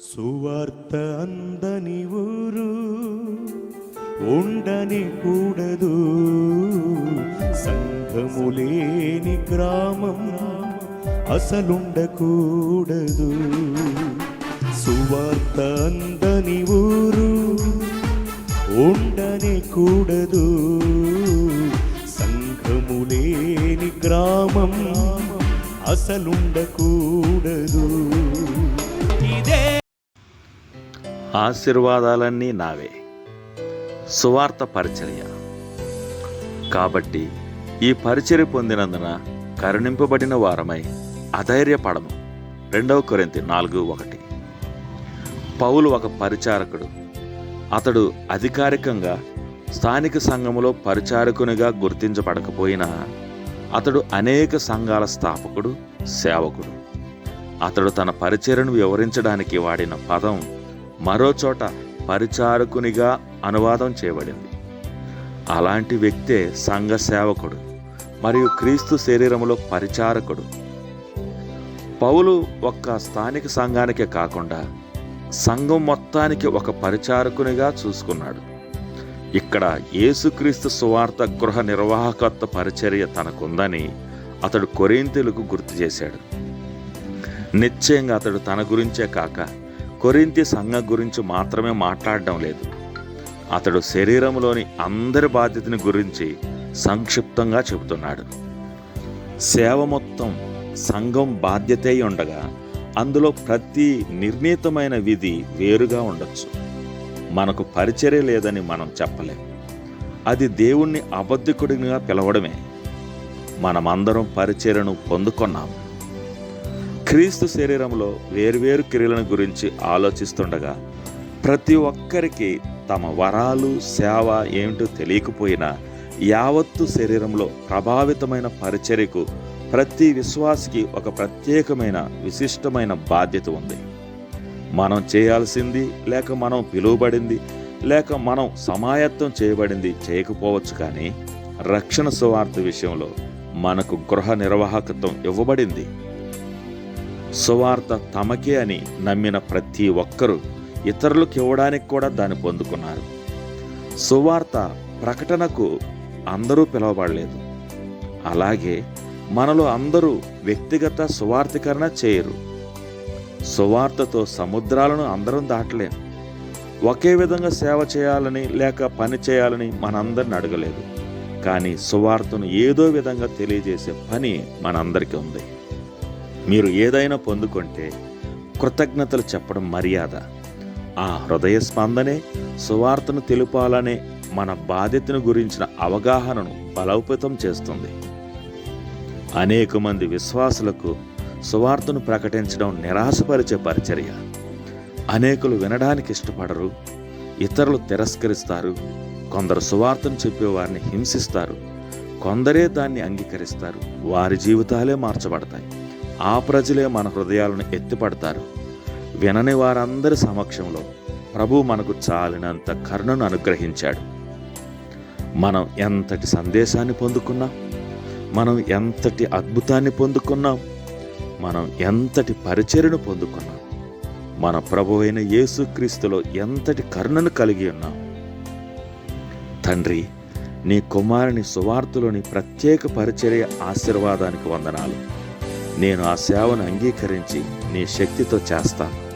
సువార్త అందని ఊరు ఉండని కూడదు. సంఘము లేని గ్రామం అసలుండకూడదు. సువార్త అందని ఊరు ఉండని కూడదు. సంఘము లేని గ్రామం అసలుండకూడదు. ఆశీర్వాదాలన్నీ నావే. సువార్త పరిచర్య. కాబట్టి ఈ పరిచర్య పొందినందున కరుణింపబడిన వారమై అధైర్యపడము. రెండవ కొరింతి నాలుగు ఒకటి. పౌలు ఒక పరిచారకుడు. అతడు అధికారికంగా స్థానిక సంఘములో పరిచారకునిగా గుర్తించబడకపోయినా అతడు అనేక సంఘాల స్థాపకుడు సేవకుడు. అతడు తన పరిచర్యను వివరించడానికి వాడిన పదం మరోచోట పరిచారకునిగా అనువాదం చేయబడింది. అలాంటి వ్యక్తే సంఘ సేవకుడు మరియు క్రీస్తు శరీరములో పరిచారకుడు. పౌలు ఒక్క స్థానిక సంఘానికే కాకుండా సంఘం మొత్తానికి ఒక పరిచారకునిగా చూసుకున్నాడు. ఇక్కడ యేసుక్రీస్తు సువార్త గృహ నిర్వాహకత్వ పరిచర్య తనకుందని అతడు కొరింతలకు గుర్తు చేశాడు. నిశ్చయంగా అతడు తన గురించే కాక కొరింతి సంఘం గురించి మాత్రమే మాట్లాడడం లేదు. అతడు శరీరంలోని అందరి బాధ్యతని గురించి సంక్షిప్తంగా చెబుతున్నాడు. సేవ మొత్తం సంఘం బాధ్యతే ఉండగా అందులో ప్రతి నిర్ణీతమైన విధి వేరుగా ఉండొచ్చు. మనకు పరిచర్య లేదని మనం చెప్పలేం. అది దేవుణ్ణి అబద్ధికుడిగా పిలవడమే. మనమందరం పరిచర్యను పొందుకున్నాం. క్రీస్తు శరీరంలో వేర్వేరు క్రియలను గురించి ఆలోచిస్తుండగా ప్రతి ఒక్కరికి తమ వరాలు సేవ ఏమిటో తెలియకపోయినా యావత్తు శరీరంలో ప్రభావితమైన పరిచర్యకు ప్రతి విశ్వాసికి ఒక ప్రత్యేకమైన విశిష్టమైన బాధ్యత ఉంది. మనం చేయాల్సింది లేక మనం పిలువబడింది లేక మనం సమాయత్తం చేయబడింది చేయకపోవచ్చు కానీ రక్షణ సువార్త విషయంలో మనకు గృహ నిర్వాహకత్వం ఇవ్వబడింది. సువార్త తమకే అని నమ్మిన ప్రతి ఒక్కరూ ఇతరులకు ఇవ్వడానికి కూడా దాన్ని పొందుకున్నారు. సువార్త ప్రకటనకు అందరూ పిలవబడలేదు. అలాగే మనలో అందరూ వ్యక్తిగత సువార్థీకరణ చేయరు. సువార్తతో సముద్రాలను అందరం దాటలేం. ఒకే విధంగా సేవ చేయాలని లేక పని చేయాలని మనందరిని అడగలేదు. కానీ సువార్తను ఏదో విధంగా తెలియజేసే పని మనందరికీ ఉంది. మీరు ఏదైనా పొందుకుంటే కృతజ్ఞతలు చెప్పడం మర్యాద. ఆ హృదయ స్పందనే సువార్తను తెలుపాలనే మన బాధ్యతను గురించిన అవగాహనను బలోపేతం చేస్తుంది. అనేక మంది విశ్వాసులకు సువార్తను ప్రకటించడం నిరాశపరిచే పరిచర్య. అనేకులు వినడానికి ఇష్టపడరు ఇతరులు తిరస్కరిస్తారు కొందరు సువార్తను చెప్పేవారిని హింసిస్తారు కొందరే దాన్ని అంగీకరిస్తారు వారి జీవితాలే మార్చబడతాయి. ఆ ప్రజలే మన హృదయాలను ఎత్తిపడతారు. వినని వారందరి సమక్షంలో ప్రభు మనకు చాలినంత కరుణను అనుగ్రహించాడు. మనం ఎంతటి సందేశాన్ని పొందుకున్నాం మనం ఎంతటి అద్భుతాన్ని పొందుకున్నాం మనం ఎంతటి పరిచర్ను పొందుకున్నాం మన ప్రభు అయిన యేసుక్రీస్తులో ఎంతటి కరుణను కలిగి ఉన్నాం. తండ్రి నీ కుమారుని సువార్తలోని ప్రత్యేక పరిచర్య ఆశీర్వాదానికి వందనాలు. నేను ఆ సేవను అంగీకరించి నీ శక్తితో చేస్తాను.